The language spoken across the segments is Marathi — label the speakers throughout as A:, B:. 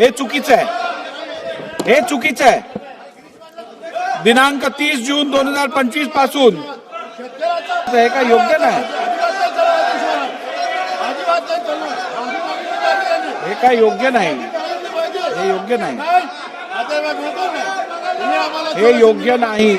A: हे चुकीचं आहे. हे चुकीचं आहे. दिनांक तीस जून दोन हज़ार पंचवीस काय योग्य योग्य नाही. योग्य नाही. योग्य नाही.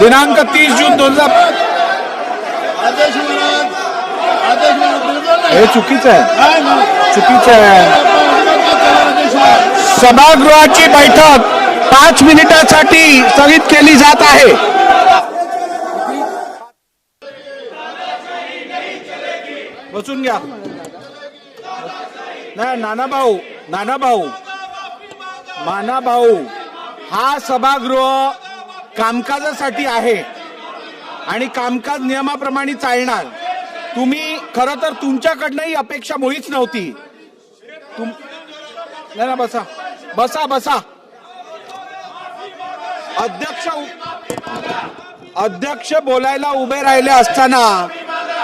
A: दिनांक तीस जून दोन हज़ार हे चुकीचं आहे. चुकीचं आहे. सभागृहाची बैठक पाच मिनिटासाठी स्थगित केली जात आहे. बसून घ्या. नाही नाना भाऊ नाना भाऊ माना भाऊ हा सभागृह कामकाजासाठी आहे. आणि कामकाज नियमाप्रमाणे चालणार. तुम्ही खरं तर तुमच्याकडनं ही अपेक्षा मुळीच नव्हती. तुम नाही ना बसा. बसा बसा. अध्यक्ष अध्यक्ष बोलायला उभे राहिले असताना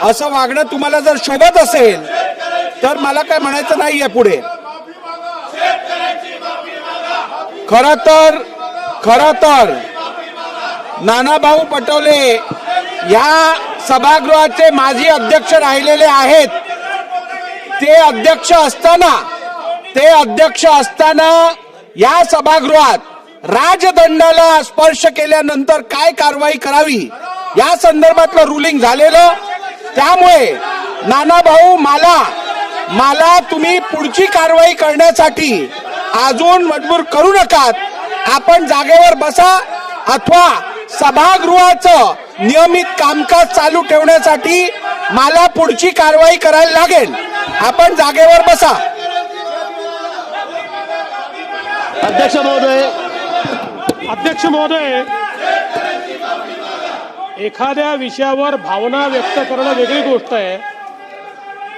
A: असं वागणं तुम्हाला जर शोभत असेल तर मला काय म्हणायचं नाहीये पुढे. खर तर खर तर नानाभाऊ पटोले या सभागृहाचे माजी अध्यक्ष राहिलेले आहेत. ते अध्यक्ष असताना ते अध्यक्ष असताना या सभागृहात राजदंडाला स्पर्श केल्यानंतर काय कारवाई करावी? या संदर्भातलं रुलिंग झालेलं. त्यामुळे नाना भाऊ मला मला तुम्ही पुढची कारवाई करण्यासाठी अजून मजबूर करू नकात. आपण जागेवर बसा अथवा सभागृहाचं नियमित कामकाज चालू ठेवण्यासाठी मला पुढची कारवाई करायला लागेल. आपण जागेवर बसा.
B: अध्यक्ष महोदय. अध्यक्ष महोदय एखाद्या विषयावर भावना व्यक्त करणं वेगळी गोष्ट आहे.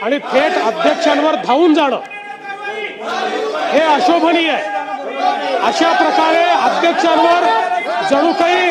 B: आणि थेट अध्यक्षांवर धावून जाणं. हे अशोभनीय आहे. अशा प्रकारे अध्यक्षांवर जणू काही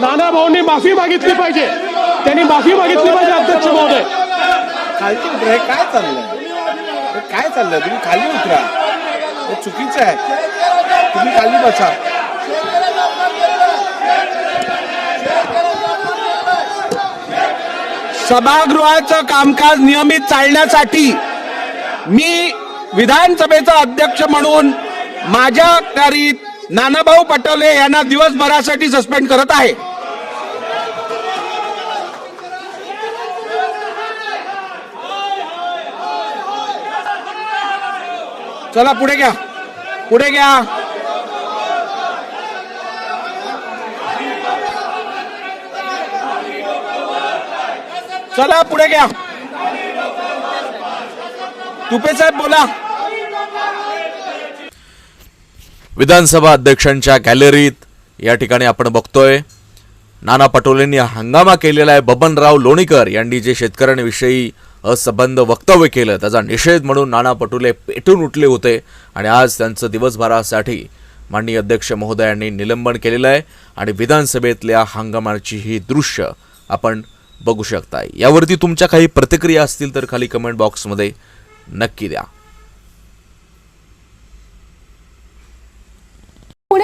B: नाना भाऊंनी माफी मागितली पाहिजे. त्यांनी माफी मागितली पाहिजे अध्यक्ष महोदय.
A: खालती उतरा हे काय चाललंय? हे काय चाललंय? तुम्ही खाली उतरा. हे चुकीचं आहे. तुम्ही खाली बसा. सभागृहाचं कामकाज नियमित चालण्यासाठी मी विधानसभेचा अध्यक्ष म्हणून माझ्या अखत्यारीत नानाभाऊ पटोले यांना दिवसभरासाठी सस्पेंड करत आहे. चला पुढे घ्या. पुढे घ्या. चला पुढे घ्या. तुपे साहेब बोला.
C: विधानसभा अध्यक्षांच्या गॅलरीत या ठिकाणी आपण बघतोय. नाना पटोलेंनी हंगामा केलेला आहे. बबनराव लोणीकर यांनी जे शेतकऱ्यांविषयी असंबंध वक्तव्य केलं त्याचा निषेध म्हणून नाना पटोले पेटून उठले होते आणि आज त्यांचं दिवसभरासाठी माननीय अध्यक्ष महोदयांनी निलंबन केलेलं आहे आणि विधानसभेतल्या हंगामाची ही दृश्य आपण बघू शकताय. यावरती तुमच्या काही प्रतिक्रिया असतील तर खाली कमेंट बॉक्समध्ये नक्की द्या
D: पुणे